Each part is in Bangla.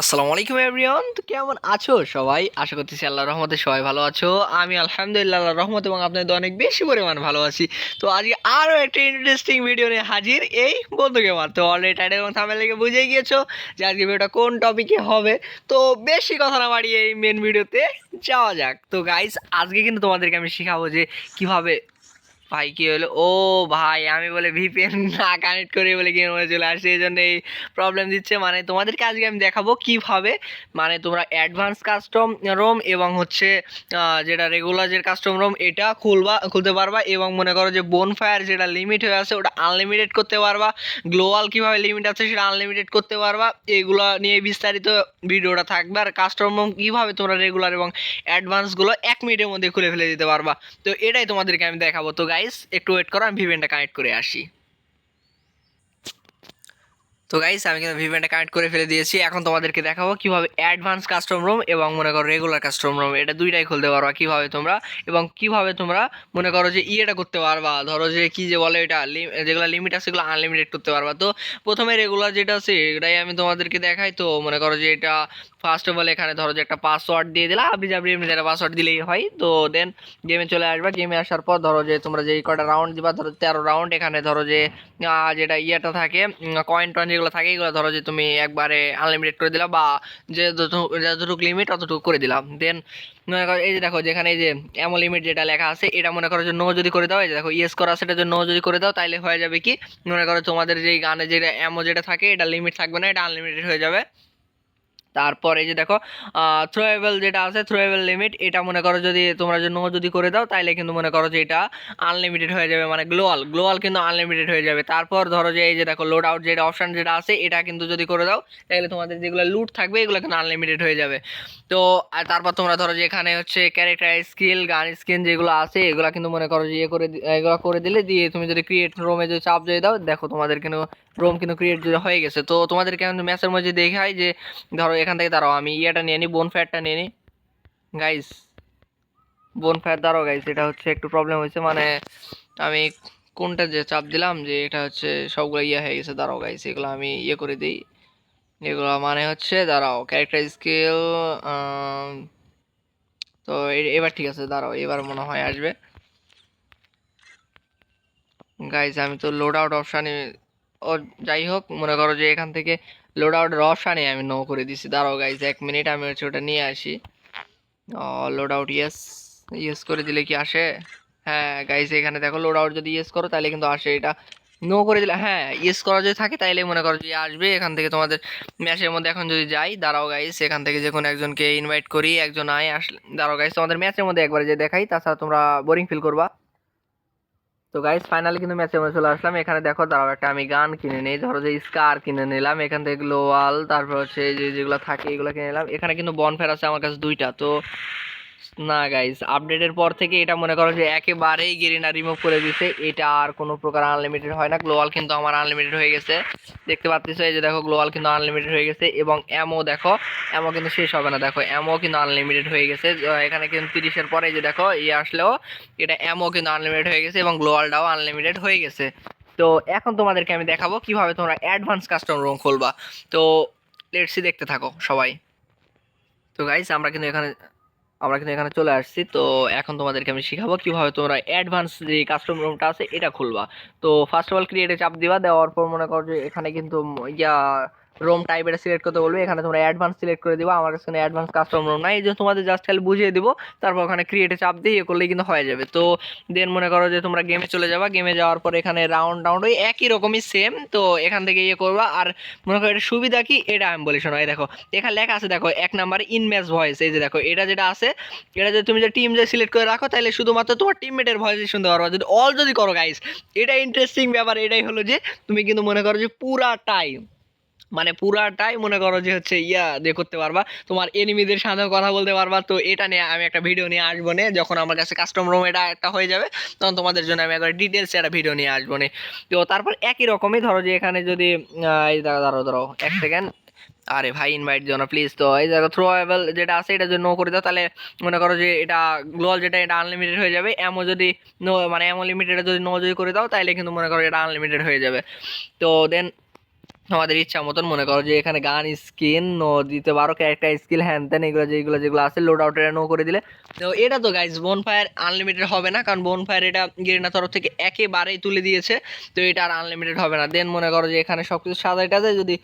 আসসালামু আলাইকুম এভরিওয়ান তো কেমন আছো সবাই? আশা করতেছি আল্লাহ রহমতে সবাই ভালো আছো। আমি আলহামদুলিল্লাহ আল্লাহর রহমত এবং আপনাদের অনেক বেশি পরিমাণ ভালো আছি। তো আজকে আরও একটা ইন্টারেস্টিং ভিডিও নিয়ে হাজির এই বন্ধুকে মার তো অলরেডি টাইটেল এবং থামেল লেগে বুঝেই গিয়েছো যে আজকে ভিডিওটা কোন টপিকে হবে। তো বেশি কথা না বাড়িয়ে এই মেন ভিডিওতে যাওয়া যাক। তো গাইস আজকে কিন্তু তোমাদেরকে আমি শেখাবো যে কীভাবে ভাই, কি হলো? ও ভাই, আমি বলে ভিপিএন না কানেক্ট করে বলে গেম মধ্যে চলে আসছে এই জন্য এই প্রবলেম দিচ্ছে। মানে তোমাদেরকে আজকে আমি দেখাবো কীভাবে মানে তোমরা অ্যাডভান্স কাস্টম রোম এবং হচ্ছে যেটা রেগুলার যে কাস্টম রোম এটা খুলবা, খুলতে পারবা এবং মনে করো যে বোন ফায়ার যেটা লিমিট হয়ে আছে, ওটা আনলিমিটেড করতে পারবা। গ্লোয়াল কীভাবে লিমিট আছে, সেটা আনলিমিটেড করতে পারবা। এগুলো নিয়ে বিস্তারিত ভিডিওটা থাকবে। আর কাস্টম রোম কীভাবে তোমরা রেগুলার এবং অ্যাডভান্সগুলো এক মিনিটের মধ্যে খুলে ফেলে দিতে পারবা। তো এটাই তোমাদেরকে আমি দেখাবো। তো গাইস একটু ওয়েট করো, আমি ভিভেনটা কানেক্ট করে আসি। তো গাইস আমি কিন্তু ভিভেনটা কানেক্ট করে ফেলে দিয়েছি। এখন তোমাদেরকে দেখাবো কীভাবে অ্যাডভান্স কাস্টম রুম এবং মনে করো রেগুলার কাস্টম রুম এটা দুইটাই খুলতে পারবা কীভাবে তোমরা এবং কীভাবে তোমরা মনে করো যে ইয়েটা করতে পারবা। ধরো যে কি যে বলে এটা যেগুলো লিমিট আছে সেগুলো আনলিমিটেড করতে পারবা। তো প্রথমে রেগুলার যেটা আছে, এটাই আমি তোমাদেরকে দেখাই। তো মনে করো যে এটা ফার্স্ট অফ অল এখানে ধরো যে একটা পাসওয়ার্ড দিয়ে দিলা আপনি যাবি এমনি একটা পাসওয়ার্ড দিলেই হয়, তো দেন গেমে চলে আসবা। গেমে আসার পর ধরো যে তোমরা যেই কটা রাউন্ড দিবা, ধরো তেরো রাউন্ড এখানে ধরো যে যেটা ইয়েটা থাকে কয়েন টয়েন যেগুলো থাকে, এগুলো ধরো যে তুমি একবারে আনলিমিটেড করে দিলা বা যে যতটুকু লিমিট ততটুকু করে দিলাম। দেন মনে করো এই যে দেখো, যেখানে এই যে এমন লিমিট যেটা লেখা আছে, এটা মনে করো যে নো যদি করে দাও, এই যে দেখো ইয়েস করা এটা যদি নো যদি করে দাও তাহলে হয়ে যাবে কি? মনে করো তোমাদের যেই গানে যেটা এমো যেটা থাকে, এটা লিমিট থাকবে না, এটা আনলিমিটেড হয়ে যাবে। তারপর এই যে দেখো থ্রোয়েবল যেটা আছে থ্রোয়েবল লিমিট এটা মনে করো যদি তোমরা যদি নো যদি করে দাও তাহলে কিন্তু মনে করো যে এটা আনলিমিটেড হয়ে যাবে মানে গ্লোয়াল গ্লোয়াল কিন্তু আনলিমিটেড হয়ে যাবে। তারপর ধরো যে এই যে দেখো লোড আউট যেটা অপশান যেটা আছে, এটা কিন্তু যদি করে দাও তাহলে তোমাদের যেগুলো লুট থাকবে, এগুলো কিন্তু আনলিমিটেড হয়ে যাবে। তো, আর তারপর তোমরা ধরো যে এখানে হচ্ছে ক্যারেক্টার স্কিল গান স্কিন যেগুলো আছে, এগুলো কিন্তু মনে করো যে ইয়ে করে এগুলো করে দিলে দিয়ে তুমি যদি ক্রিয়েট রোমে যদি চাপ দিয়ে দাও, দেখো তোমাদের কিন্তু রোম কিন্তু ক্রিয়েট হয়ে গেছে। তো তোমাদেরকে আমি ম্যাচের মধ্যে দেখাই যে ধরো এখান থেকে দাঁড়াও, আমি ইয়েটা নিয়ে নিই বোন ফ্যাটটা নিয়ে নিই গাইস বোন ফ্যাট দাঁড়াও গাইস এটা হচ্ছে একটু প্রবলেম হয়েছে মানে আমি কোনটা যে চাপ দিলাম যে এটা হচ্ছে সবগুলো ইয়ে হয়ে গেছে, দাঁড়াও গাইস এগুলো আমি ইয়ে করে দিই। এগুলো মানে হচ্ছে, দাঁড়াও ক্যারেক্টার স্কিল তো এবার ঠিক আছে, দাঁড়াও, এবার মনে হয় আসবে। গাইস আমি তো লোড আউট অপশানে ও যাই হোক, মনে করো যে এখান থেকে লোড আউটের অপশানে আমি নো করে দিছি। দাঁড়াও গাইস এক মিনিট আমি হচ্ছে ওটা নিয়ে আসি। ও লোড আউট ইয়েস ইয়েস করে দিলে কি আসে? হ্যাঁ গাইস এখানে দেখো লোড আউট যদি ইয়েস করো, তাহলে কিন্তু আসে। এটা নো করে দিলে হ্যাঁ ইয়েস করা যদি থাকে তাহলে মনে করো যে আসবে। এখান থেকে তোমাদের ম্যাচের মধ্যে এখন যদি যাই, দাঁড়াও গাইস এখান থেকে যে কোনো একজনকে ইনভাইট করি, একজন আয় আসলে, দাঁড়াও গাইস তোমাদের ম্যাচের মধ্যে একবার যে দেখাই, তাছাড়া তোমরা বোরিং ফিল করবা। তো গাইজ ফাইনালি কিন্তু ম্যাচে মধ্যে চলে আসলাম। এখানে দেখো, দাঁড়াও একটা আমি গান কিনে নিই। ধরো যে স্কার কিনে নিলাম, এখান থেকে গ্লোয়াল তারপর হচ্ছে যে যেগুলো থাকে, এগুলো কিনে নিলাম। এখানে কিন্তু বনফের আছে আমার কাছে দুইটা, তো না গাইস আপডেটের পর থেকে এটা মনে করো যে একেবারেই গেরিনা রিমুভ করে দিছে। এটা আর কোনো প্রকার আনলিমিটেড হয় না। গ্লোয়াল কিন্তু আমার আনলিমিটেড হয়ে গেছে। দেখতে পাচ্ছিস এই যে দেখো গ্লোয়াল কিন্তু আনলিমিটেড হয়ে গেছে এবং অ্যামো দেখো অ্যামো কিন্তু শেষ হবে না। দেখো অ্যামো কিন্তু আনলিমিটেড হয়ে গেছে। এখানে কিন্তু তিরিশের পরে যে দেখো ইয়ে আসলেও এটা অ্যামো কিন্তু আনলিমিটেড হয়ে গেছে এবং গ্লোয়ালটাও আনলিমিটেড হয়ে গেছে। তো এখন তোমাদেরকে আমি দেখাবো কীভাবে তোমরা অ্যাডভান্স কাস্টম রুম খুলবা। তো লেটসি দেখতে থাকো সবাই। তো গাইস আমরা কিন্তু এখানে আমরা কিন্তু এখানে চলে আসছি। তো এখন তোমাদেরকে আমি শিখাবো কীভাবে তোমরা অ্যাডভান্স যে কাস্টম রুমটা আছে, এটা খুলবা। তো ফার্স্ট অফ অল ক্রিয়েটে চাপ দিবা, দেওয়ার পর মনে করো যে এখানে কিন্তু ইয়া রোম টাইপ এটা সিলেক্ট করতে বলবে, এখানে তোমরা অ্যাডভান্স সিলেক্ট করে দিবা, আমার কাছে অ্যাডভান্স কাস্টম রুম নাই, এই জন্য তোমাদের জাস্ট খালি বুঝিয়ে দিব, তারপর ওখানে ক্রিয়েটে চাপ দিয়ে ইয়ে করলেই কিন্তু হয়ে যাবে। তো দেন মনে করো যে তোমরা গেমে চলে যাবা গেমে যাওয়ার পর এখানে রাউন্ড রাউন্ড ওই একই রকমই সেম তো এখান থেকে ইয়ে করবা, আর মনে করো এটা সুবিধা কি? এটা আমি বলি, শোনো, এই দেখো, এখানে লেখা আছে, দেখো, এক নাম্বার ইন ম্যাচ ভয়েস এই যে দেখো, এটা যেটা আছে, এটা যদি তুমি যে টিম যে সিলেক্ট করে রাখো তাহলে শুধুমাত্র তোমার টিমমেটের ভয়েসই শুনতে পারবা। যদি অল যদি করো গাইস এটা ইন্টারেস্টিং ব্যাপার, এটাই হলো যে, তুমি কিন্তু মনে করো যে পুরাটাই মানে পুরাটাই মনে করো যে হচ্ছে ইয়া দিয়ে করতে পারবা। তোমার এনিমিদের সাথেও কথা বলতে পারবা। তো এটা নিয়ে আমি একটা ভিডিও নিয়ে আসব নে। যখন আমার কাছে কাস্টম রুম এটা একটা হয়ে যাবে, তখন তোমাদের জন্য আমি একবার ডিটেলসে একটা ভিডিও নিয়ে আসব নে। তো তারপর একই রকমই ধরো যে এখানে যদি এই দাঁড়ো ধরো এক সেকেন্ড আরে ভাই ইনভাইট দিও না প্লিজ তো। এই জায়গা থ্রো অ্যাভেল যেটা আছে, এটা যদি নো করে দাও, তাহলে মনে করো যে এটা গ্লোয়াল যেটা, এটা আনলিমিটেড হয়ে যাবে। এমন যদি নো মানে এমন লিমিটেড যদি নো যদি করে দাও, তাহলে কিন্তু মনে করো এটা আনলিমিটেড হয়ে যাবে। তো দেন আমাদের ইচ্ছা মতন মনে করো যে এখানে গান স্কিন দিতে পারো ক্যারেক্টার স্কিল হ্যান ত্যান এগুলো যেগুলো যেগুলো আছে লোড আউটের নো করে দিলে। তো এটা তো গাইজ বোন ফায়ার আনলিমিটেড হবে না, কারণ বোন ফায়ার এটা গেরিনা তরফ থেকে একেবারেই তুলে দিয়েছে। তো এটা আর আনলিমিটেড হবে না। দেন মনে করো যে এখানে সব কিছু সাজাইটা যায় যদি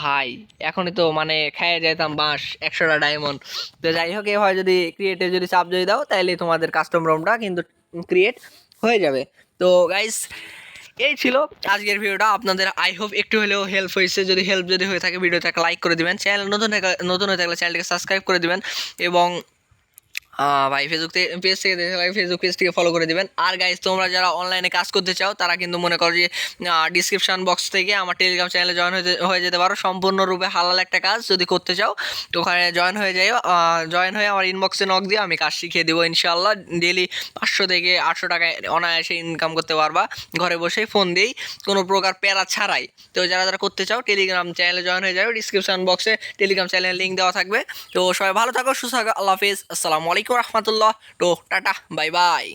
ভাই, এখনই তো মানে খেয়ে যাইতাম বাঁশ, একশোটা ডায়মন্ড তো যাই হোক, এভাবে যদি ক্রিয়েটে যদি চাপ যদি দাও তাহলে তোমাদের কাস্টম রুমটা কিন্তু ক্রিয়েট হয়ে যাবে। তো গাইস এই ছিল আজকের ভিডিওটা। আপনাদের আই হোপ একটু হলেও হেল্প হয়েছে। যদি হেল্প যদি হয়ে থাকে ভিডিওতে একটা লাইক করে দিবেন। চ্যানেল নতুন নতুন হয়ে থাকলে চ্যানেলটিকে সাবস্ক্রাইব করে দেবেন। এবং ভাই ফেসবুক পেজ থেকে দেখে থাকলে ফেসবুক থেকে ফলো করে দিবেন। আর গাইজ তোমরা যারা অনলাইনে কাজ করতে চাও, তারা কিন্তু মনে করো যে ডিসক্রিপশন বক্স থেকে আমার টেলিগ্রাম চ্যানেলে জয়েন হয়ে যেতে পারো। সম্পূর্ণরূপে হালাল একটা কাজ যদি করতে চাও, তো ওখানে জয়েন হয়ে যাই জয়েন হয়ে আমার ইনবক্সে নক দিয়ে আমি কাজ শিখিয়ে দেবো ইনশাল্লাহ ডেলি পাঁচশো থেকে আটশো টাকায় অনায়াসে ইনকাম করতে পারবা। ঘরে বসে ফোন দিয়েই কোনো প্রকার প্যারা ছাড়াই। তো যারা যারা করতে চাও টেলিগ্রাম চ্যানেলে জয়েন হয়ে যাও ডিসক্রিপশন বক্সে টেলিগ্রাম চ্যানেলের লিঙ্ক দেওয়া থাকবে। তো সবাই ভালো থাকো, সুস্থ থাকো। আল্লাহ হাফিজ। আসসালামু আলাইকুম। রহমতুল্লাহ। তো টাটা বাই বাই